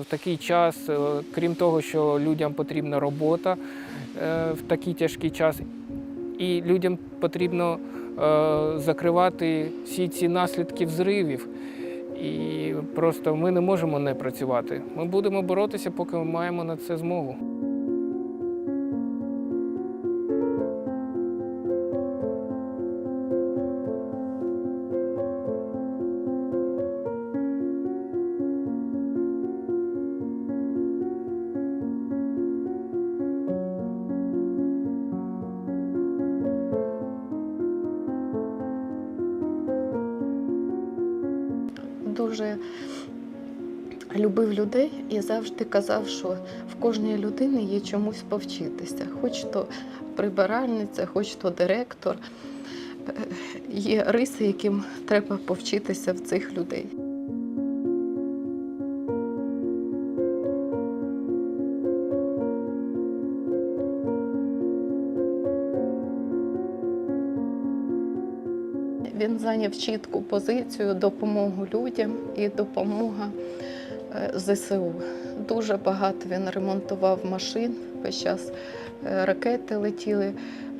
В такий час, е, крім того, що людям потрібна робота е, в такий тяжкий час, і людям потрібно е, закривати всі ці наслідки взривів. І просто ми не можемо не працювати. Ми будемо боротися, поки ми маємо на це змогу. Дуже любив людей і завжди казав, що в кожній людини є чомусь повчитися. Хоч то прибиральниця, хоч то директор. Е, Є риси, яким треба повчитися в цих людей. Він зайняв чітку позицію допомогу людям і допомога е, ЗСУ. Дуже багато він ремонтував машин. Весь час е, ракети летіли.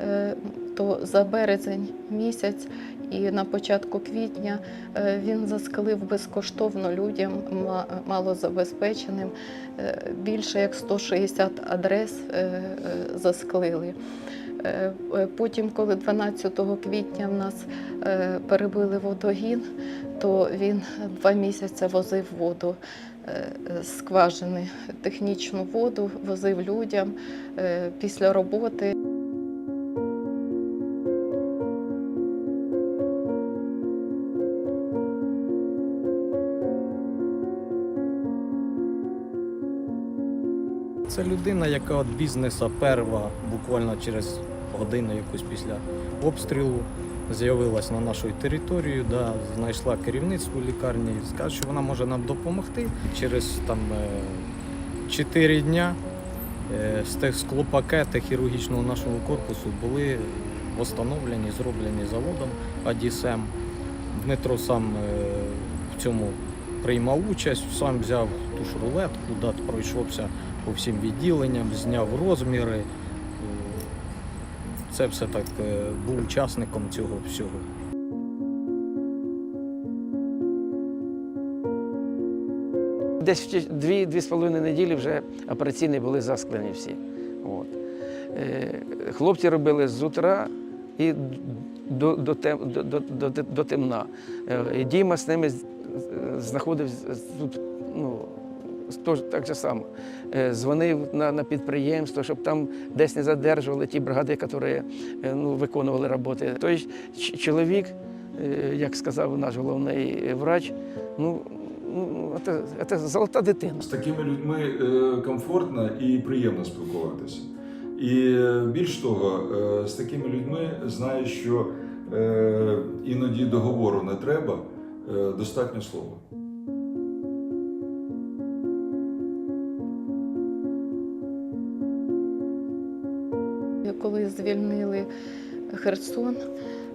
Е, То за березень місяць і на початку квітня він заскалив безкоштовно людям ма- малозабезпеченим. Більше як 160 адрес засклили. Е, е, Потім, коли 12 квітня в нас е, перебили водогін, то він два місяці возив воду з скважини, технічну воду, возив людям після роботи. Це людина, яка від бізнеса перва, буквально через годину якусь після обстрілу, з'явилась на нашу територію, да, знайшла керівництво лікарні, сказала, що вона може нам допомогти. Через там 4 дня е, з тих склопакети хірургічного нашого корпусу були встановлені, зроблені заводом Адісем. Дмитро сам е, в цьому приймав участь, сам взяв ту ж рулетку, да, пройшовся по всім відділенням, зняв розміри. Це все так е, був учасником цього всього. Десь в дві, дві з половиною неділі вже операційні були засклені всі. От. Е, хлопці робили з утра і до, до, до, до, до, темна. Е, Діма з ними знаходився тут, ну, тож, так же само. Е, Дзвонив на, на підприємство, щоб там десь не задержували ті бригади, які е, ну, виконували роботи. Той чоловік, е, як сказав наш головний врач, ну, ну це, це золота дитина. З такими людьми комфортно і приємно спілкуватися. І більш того, з такими людьми знаю, що іноді договору не треба, достатньо слова. Коли звільнили Херсон,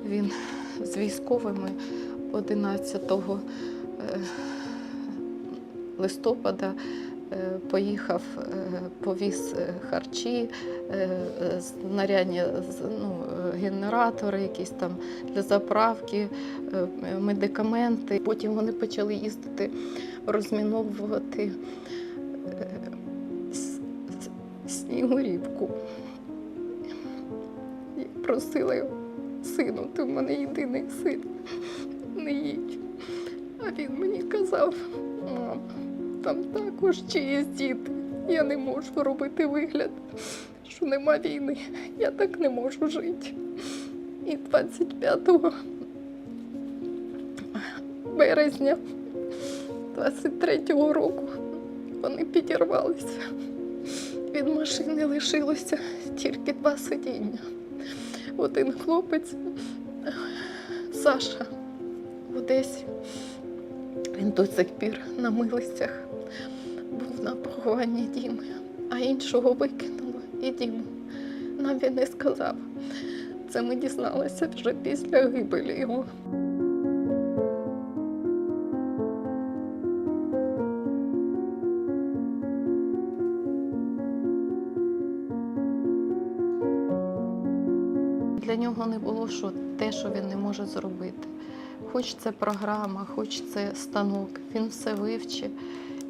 він з військовими 11 е, листопада е, поїхав, е, повіз харчі, е, е, знаряддя, з- ну, генератори, якісь там для заправки, медикаменти. Потім вони почали їздити, розміновувати снігурівку. Просила його, сину, ти в мене єдиний син, не їдь. А він мені казав, мам, там також чиїсь діти. Я не можу робити вигляд, що нема війни. Я так не можу жити. І 25 березня 23-го року вони підірвалися. Від машини лишилося тільки два сидіння. Один хлопець, Саша, в Одесі. Він до сих пір на милицях був на похованні Діми, а іншого викинуло і Діму. Нам він не сказав. Це ми дізналися вже після гибелі його. Для нього не було що те, що він не може зробити. Хоч це програма, хоч це станок, він все вивчить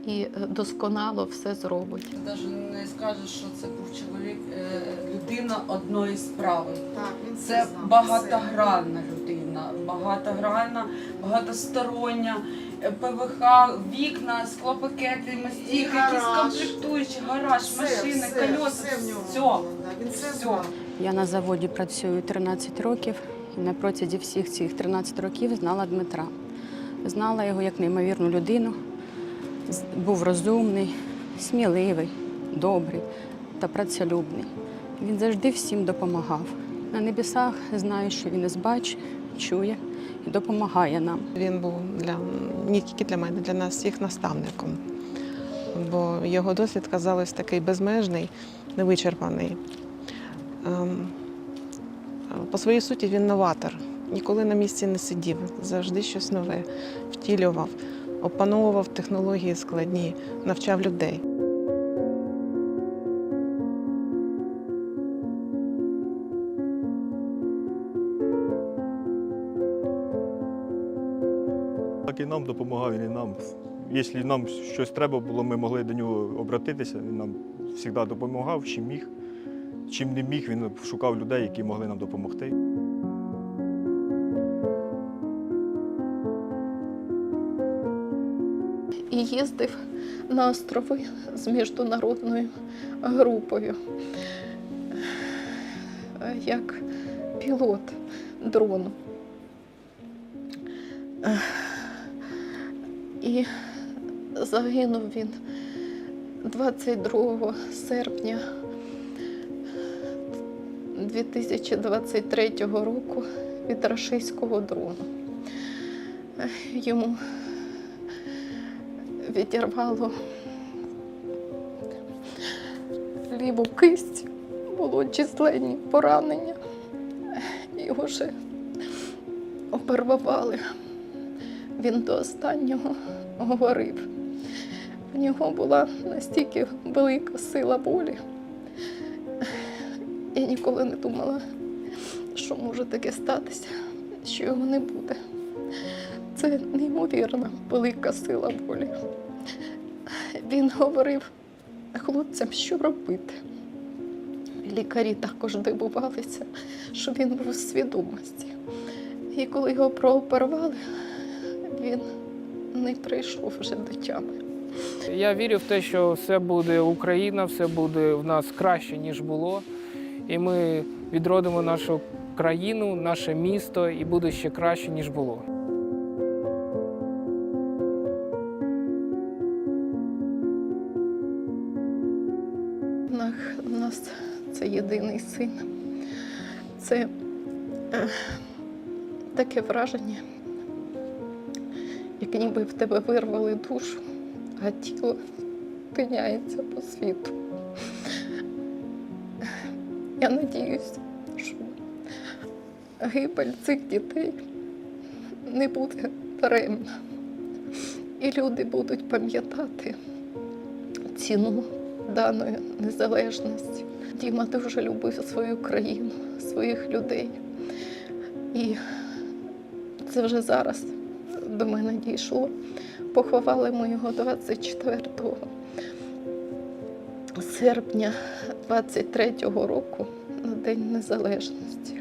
і е, досконало все зробить. Навіть не скажеш, що це був чоловік, е, людина одної справи. Так, він Це знав. багатогранна людина, багатогранна, багатостороння. Е, ПВХ, вікна, склопакети, мастики, І якісь комплектуючі, гараж, Все, машини, все, кольоса, все в нього все. Він все Все. знав. Я на заводі працюю 13 років і на протязі всіх цих 13 років знала Дмитра. Знала його як неймовірну людину. Був розумний, сміливий, добрий та працелюбний. Він завжди всім допомагав. На небесах знаю, що він нас бачить, чує і допомагає нам. Він був для не тільки для мене, для нас всіх наставником. Бо його досвід казалось такий безмежний, невичерпаний. Ем, По своїй суті він новатор. Ніколи на місці не сидів, завжди щось нове втілював, опановував технології складні, навчав людей. Так і нам допомагав, він і нам. Якщо нам щось треба було, ми могли до нього обратитися. Він нам завжди допомагав, чим міг. Чим не міг, він шукав людей, які могли нам допомогти. і їздив на острови з міжнародною групою як пілот дрону. І загинув він 22 серпня 2023 року від рашистського дрону. Е, Йому відірвало ліву кисть, було численні поранення. Його вже оперували. Він до останнього говорив. В нього була настільки велика сила волі. Я ніколи не думала, що може таке статися, що його не буде. Це неймовірна велика сила волі. Він говорив хлопцям, що робити. Лікарі також дивувалися, що він був у свідомості. І коли його прооперували, він не прийшов вже до тями. Я вірю в те, що все буде Україна, все буде в нас краще, ніж було. І ми відродимо нашу країну, наше місто, і буде ще краще, ніж було. У нас це єдиний син. Це е, таке враження, як ніби в тебе вирвали душу, а тіло тиняється по світу. Я надіюся, що гибель цих дітей не буде даремна. І люди будуть пам'ятати ціну даної незалежності. Діма дуже любив свою країну, своїх людей. І це вже зараз до мене дійшло. Поховали ми його 24 серпня 23-го року на День Незалежності.